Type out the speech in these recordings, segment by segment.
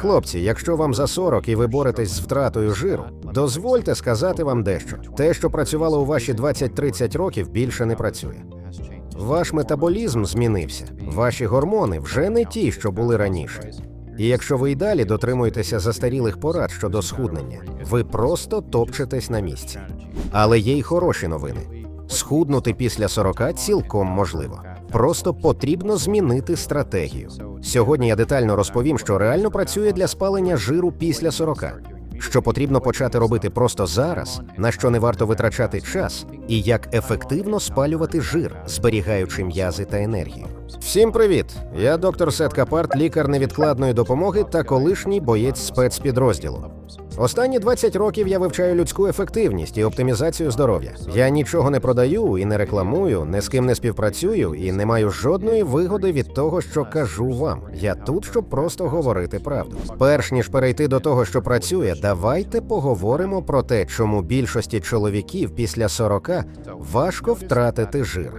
Хлопці, якщо вам за 40 і ви боретесь з втратою жиру, дозвольте сказати вам дещо. Те, що працювало у ваші 20-30 років, більше не працює. Ваш метаболізм змінився, ваші гормони вже не ті, що були раніше. І якщо ви й далі дотримуєтеся застарілих порад щодо схуднення, ви просто топчетесь на місці. Але є й хороші новини. Схуднути після 40 цілком можливо. Просто потрібно змінити стратегію. Сьогодні я детально розповім, що реально працює для спалення жиру після 40. Що потрібно почати робити просто зараз, на що не варто витрачати час, і як ефективно спалювати жир, зберігаючи м'язи та енергію. Всім привіт! Я доктор Сет Капарт, лікар невідкладної допомоги та колишній боєць спецпідрозділу. Останні 20 років я вивчаю людську ефективність і оптимізацію здоров'я. Я нічого не продаю і не рекламую, ні з ким не співпрацюю і не маю жодної вигоди від того, що кажу вам. Я тут, щоб просто говорити правду. Перш ніж перейти до того, що працює, давайте поговоримо про те, чому більшості чоловіків після 40 важко втратити жир.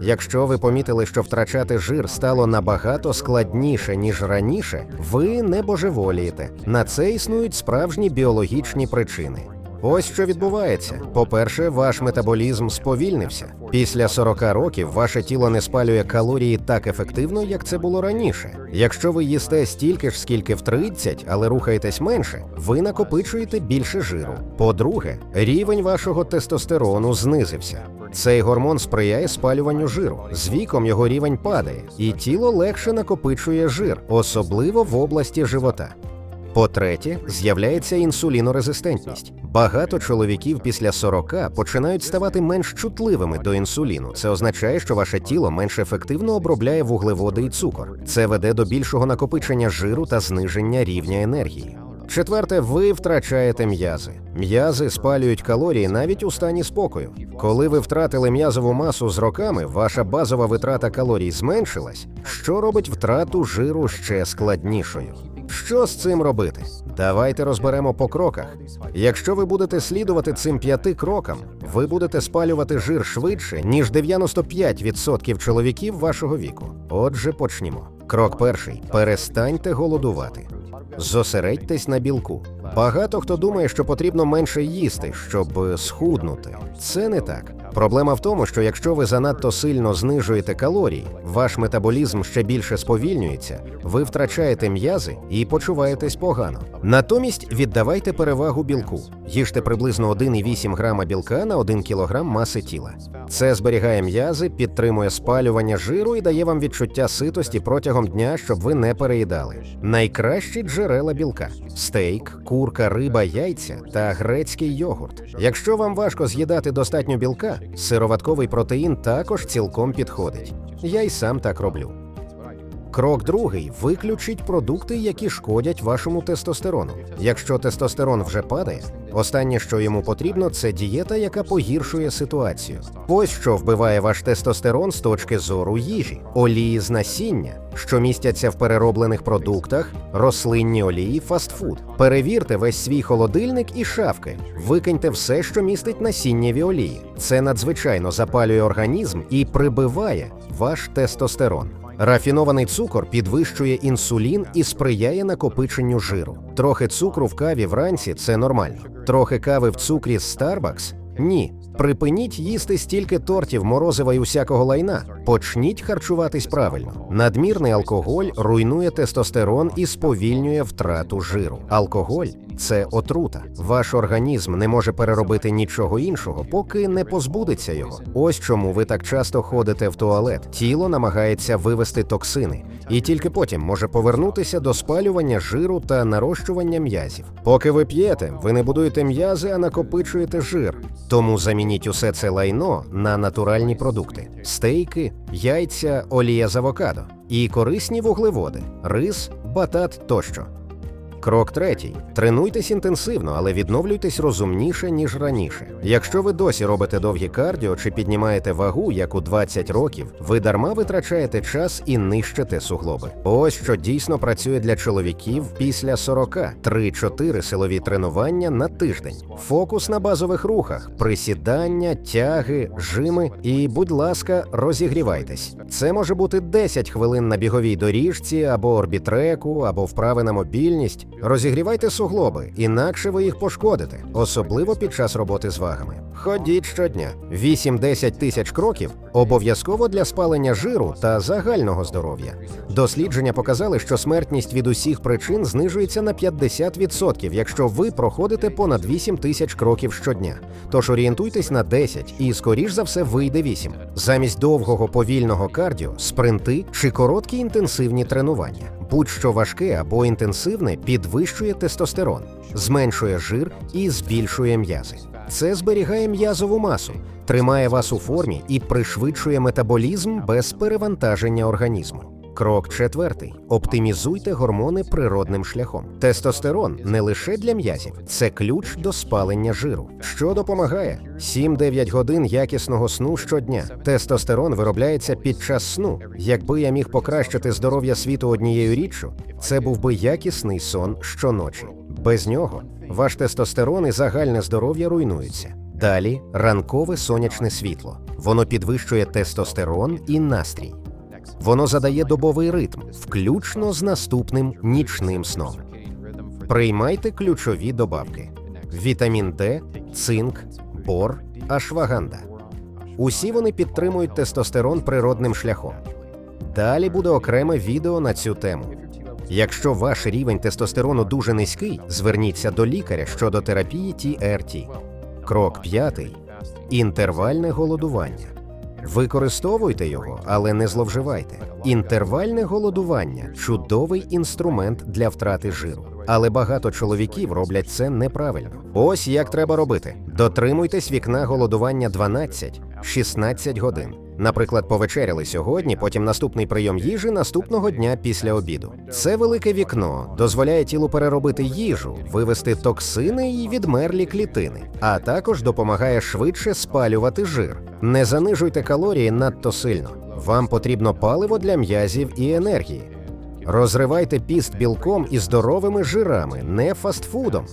Якщо ви помітили, що втрачати жир стало набагато складніше ніж раніше, ви не божеволієте. На це існують справжні біологічні причини. Ось що відбувається. По-перше, ваш метаболізм сповільнився. Після 40 років ваше тіло не спалює калорії так ефективно, як це було раніше. Якщо ви їсте стільки ж, скільки в 30, але рухаєтесь менше, ви накопичуєте більше жиру. По-друге, рівень вашого тестостерону знизився. Цей гормон сприяє спалюванню жиру. З віком його рівень падає, і тіло легше накопичує жир, особливо в області живота. По-третє, з'являється інсулінорезистентність. Багато чоловіків після 40 починають ставати менш чутливими до інсуліну. Це означає, що ваше тіло менш ефективно обробляє вуглеводи і цукор. Це веде до більшого накопичення жиру та зниження рівня енергії. Четверте, ви втрачаєте м'язи. М'язи спалюють калорії навіть у стані спокою. Коли ви втратили м'язову масу з роками, ваша базова витрата калорій зменшилась, що робить втрату жиру ще складнішою. Що з цим робити? Давайте розберемо по кроках. Якщо ви будете слідувати цим п'яти крокам, ви будете спалювати жир швидше, ніж 95% чоловіків вашого віку. Отже, почнімо. Крок перший: перестаньте голодувати. Зосередьтесь на білку. Багато хто думає, що потрібно менше їсти, щоб е, схуднути. Це не так. Проблема в тому, що якщо ви занадто сильно знижуєте калорії, ваш метаболізм ще більше сповільнюється, ви втрачаєте м'язи і почуваєтесь погано. Натомість віддавайте перевагу білку. Їжте приблизно 1,8 грама білка на 1 кілограм маси тіла. Це зберігає м'язи, підтримує спалювання жиру і дає вам відчуття ситості протягом дня, щоб ви не переїдали. Найкращі джерела білка: стейк, курка, риба, яйця та грецький йогурт. Якщо вам важко з'їдати достатньо білка, сироватковий протеїн також цілком підходить. Я й сам так роблю. Крок другий виключіть продукти, які шкодять вашому тестостерону. Якщо тестостерон вже падає, останнє, що йому потрібно, це дієта, яка погіршує ситуацію. Ось що вбиває ваш тестостерон з точки зору їжі, олії з насіння, що містяться в перероблених продуктах, рослинні олії, фастфуд. Перевірте весь свій холодильник і шафки. Викиньте все, що містить насіннєві олії. Це надзвичайно запалює організм і прибиває ваш тестостерон. Рафінований цукор підвищує інсулін і сприяє накопиченню жиру. Трохи цукру в каві вранці це нормально. Трохи кави в цукрі з Starbucks – ні. Припиніть їсти стільки тортів, морозива і усякого лайна. Почніть харчуватись правильно. Надмірний алкоголь руйнує тестостерон і сповільнює втрату жиру. Алкоголь це отрута. Ваш організм не може переробити нічого іншого, поки не позбудеться його. Ось чому ви так часто ходите в туалет. Тіло намагається вивести токсини, і тільки потім може повернутися до спалювання жиру та нарощування м'язів. Поки ви п'єте, ви не будуєте м'язи, а накопичуєте жир. Тому замініть усе це лайно на натуральні продукти: стейки, яйця, олія з авокадо і корисні вуглеводи, рис, батат тощо. Крок третій: тренуйтесь інтенсивно, але відновлюйтесь розумніше ніж раніше. Якщо ви досі робите довгі кардіо чи піднімаєте вагу, як у 20 років, ви дарма витрачаєте час і нищите суглоби. Ось що дійсно працює для чоловіків після 40. 3-4 силові тренування на тиждень. Фокус на базових рухах, присідання, тяги, жими і, будь ласка, розігрівайтесь. Це може бути 10 хвилин на біговій доріжці або орбітреку, або вправи на мобільність. Розігрівайте суглоби, інакше ви їх пошкодите, особливо під час роботи з вагами. Ходіть щодня. 8-10 тисяч кроків обов'язково для спалення жиру та загального здоров'я. Дослідження показали, що смертність від усіх причин знижується на 50%, якщо ви проходите понад 8 тисяч кроків щодня. Тож орієнтуйтесь на 10 і, скоріш за все, вийде 8. Замість довгого повільного кардіо, спринти чи короткі інтенсивні тренування. Будь-що важке або інтенсивне підвищує тестостерон, зменшує жир і збільшує м'язи. Це зберігає м'язову масу, тримає вас у формі і пришвидшує метаболізм без перевантаження організму. Крок четвертий: оптимізуйте гормони природним шляхом. Тестостерон не лише для м'язів, це ключ до спалення жиру, що допомагає 7-9 годин якісного сну щодня. Тестостерон виробляється під час сну. Якби я міг покращити здоров'я світу однією річчю, це був би якісний сон щоночі. Без нього ваш тестостерон і загальне здоров'я руйнуються. Далі ранкове сонячне світло. Воно підвищує тестостерон і настрій. Воно задає добовий ритм, включно з наступним нічним сном. Приймайте ключові добавки: вітамін Д, цинк, бор, ашваганда. Усі вони підтримують тестостерон природним шляхом. Далі буде окреме відео на цю тему. Якщо ваш рівень тестостерону дуже низький, зверніться до лікаря щодо терапії TRT. Крок п'ятий інтервальне голодування. Використовуйте його, але не зловживайте. Інтервальне голодування чудовий інструмент для втрати жиру. Але багато чоловіків роблять це неправильно. Ось як треба робити: дотримуйтесь вікна голодування 12-16 годин. Наприклад, повечеряли сьогодні, потім наступний прийом їжі наступного дня після обіду. Це велике вікно дозволяє тілу переробити їжу, вивести токсини і відмерлі клітини, а також допомагає швидше спалювати жир. Не занижуйте калорії надто сильно. Вам потрібно паливо для м'язів і енергії. Розривайте піст білком і здоровими жирами, не фастфудом.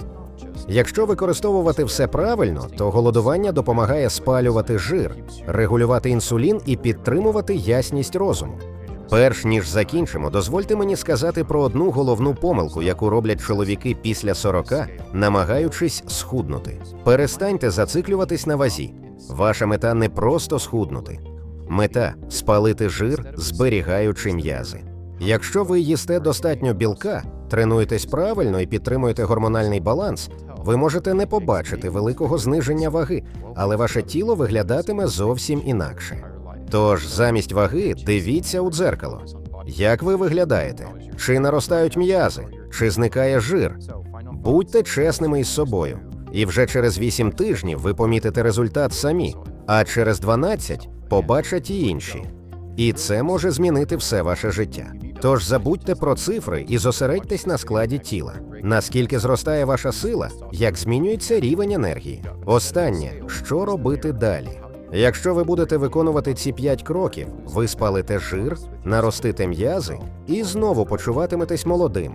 Якщо використовувати все правильно, то голодування допомагає спалювати жир, регулювати інсулін і підтримувати ясність розуму. Перш ніж закінчимо, дозвольте мені сказати про одну головну помилку, яку роблять чоловіки після 40, намагаючись схуднути. Перестаньте зациклюватись на вазі. Ваша мета не просто схуднути. Мета спалити жир, зберігаючи м'язи. Якщо ви їсте достатньо білка, тренуєтесь правильно і підтримуєте гормональний баланс, ви можете не побачити великого зниження ваги, але ваше тіло виглядатиме зовсім інакше. Тож замість ваги дивіться у дзеркало. Як ви виглядаєте? Чи наростають м'язи, чи зникає жир? Будьте чесними із собою, і вже через 8 тижнів ви помітите результат самі, а через 12 побачать і інші. І це може змінити все ваше життя. Тож забудьте про цифри і зосередьтесь на складі тіла. Наскільки зростає ваша сила, як змінюється рівень енергії. Останнє, що робити далі? Якщо ви будете виконувати ці 5 кроків, ви спалите жир, наростите м'язи і знову почуватиметесь молодим.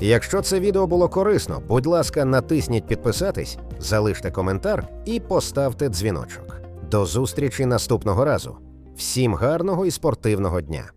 Якщо це відео було корисно, будь ласка, натисніть підписатись, залиште коментар і поставте дзвіночок. До зустрічі наступного разу. Всім гарного і спортивного дня!